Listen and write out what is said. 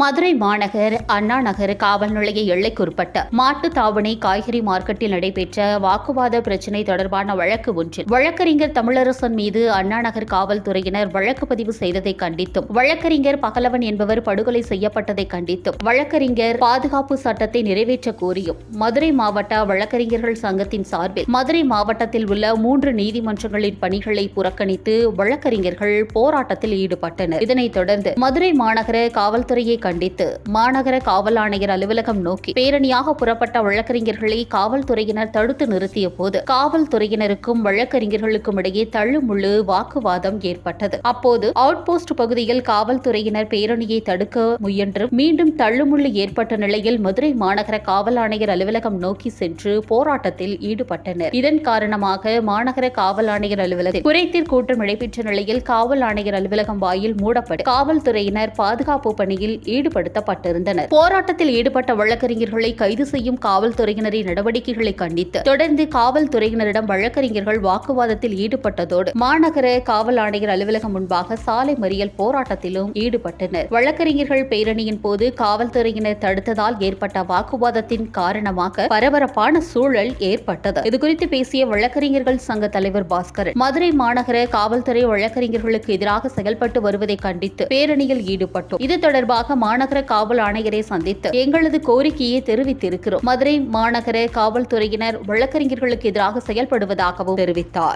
மதுரை மாநகர் அண்ணா நகர் காவல் நிலைய எல்லைக்குட்பட்ட மாட்டுத்தாவணி காய்கறி மார்க்கெட்டில் நடைபெற்ற வாக்குவாத பிரச்சினை தொடர்பான வழக்கு ஒன்றில் வழக்கறிஞர் தமிழரசன் மீது அண்ணா நகர் காவல்துறையினர் வழக்கு பதிவு செய்ததை கண்டித்தும் வழக்கறிஞர் பகலவன் என்பவர் படுகொலை செய்யப்பட்டதை கண்டித்தும் வழக்கறிஞர் பாதுகாப்பு சட்டத்தை நிறைவேற்ற கோரியும் மதுரை மாவட்ட வழக்கறிஞர்கள் சங்கத்தின் சார்பில் மதுரை மாவட்டத்தில் உள்ள மூன்று நீதிமன்றங்களின் பணிகளை புறக்கணித்து வழக்கறிஞர்கள் போராட்டத்தில் ஈடுபட்டனர். இதனைத் தொடர்ந்து மதுரை மாநகர காவல்துறையை கண்டித்து மாநகர காவல் ஆணையர் அலுவலகம் நோக்கி பேரணியாக புறப்பட்ட வழக்கறிஞர்களை காவல்துறையினர் தடுத்து நிறுத்திய போது காவல்துறையினருக்கும் வழக்கறிஞர்களுக்கும் இடையே தள்ளுமுள்ளு வாக்குவாதம் ஏற்பட்டது. அப்போது அவுட் போஸ்ட் பகுதியில் காவல்துறையினர் பேரணியை தடுக்க முயன்று மீண்டும் தள்ளுமுள்ளு ஏற்பட்ட நிலையில் மதுரை மாநகர காவல் ஆணையர் அலுவலகம் நோக்கி சென்று போராட்டத்தில் ஈடுபட்டனர். இதன் காரணமாக மாநகர காவல் ஆணையர் அலுவலகத்தில் குறைத்தீர் கூட்டம் நடைபெற்ற நிலையில் காவல் ஆணையர் அலுவலகம் வாயில் மூடப்பட்டு காவல்துறையினர் பாதுகாப்பு பணியில் ஈடுபடுத்தப்பட்டிருந்தனர். போராட்டத்தில் ஈடுபட்ட வழக்கறிஞர்களை கைது செய்யும் காவல்துறையினரின் நடவடிக்கைகளை கண்டித்து தொடர்ந்து காவல்துறையினரிடம் வழக்கறிஞர்கள் வாக்குவாதத்தில் ஈடுபட்டதோடு மாநகர காவல் ஆணையர் அலுவலகம் முன்பாக சாலை மறியல் போராட்டத்திலும் ஈடுபட்டனர். வழக்கறிஞர்கள் பேரணியின் போது காவல்துறையினர் தடுத்ததால் ஏற்பட்ட வாக்குவாதத்தின் காரணமாக பரபரப்பான சூழல் ஏற்பட்டது. இதுகுறித்து பேசிய வழக்கறிஞர்கள் சங்க தலைவர் பாஸ்கரன் மதுரை மாநகர காவல்துறை வழக்கறிஞர்களுக்கு எதிராக செயல்பட்டு வருவதை கண்டித்து பேரணியில் ஈடுபட்டோம். இது தொடர்பாக மாநகர காவல் ஆணையரை சந்தித்து எங்களது கோரிக்கையை தெரிவித்திருக்கிறோம். மதுரை மாநகர காவல்துறையினர் வழக்கறிஞர்களுக்கு எதிராக செயல்படுவதாகவும் தெரிவித்தார்.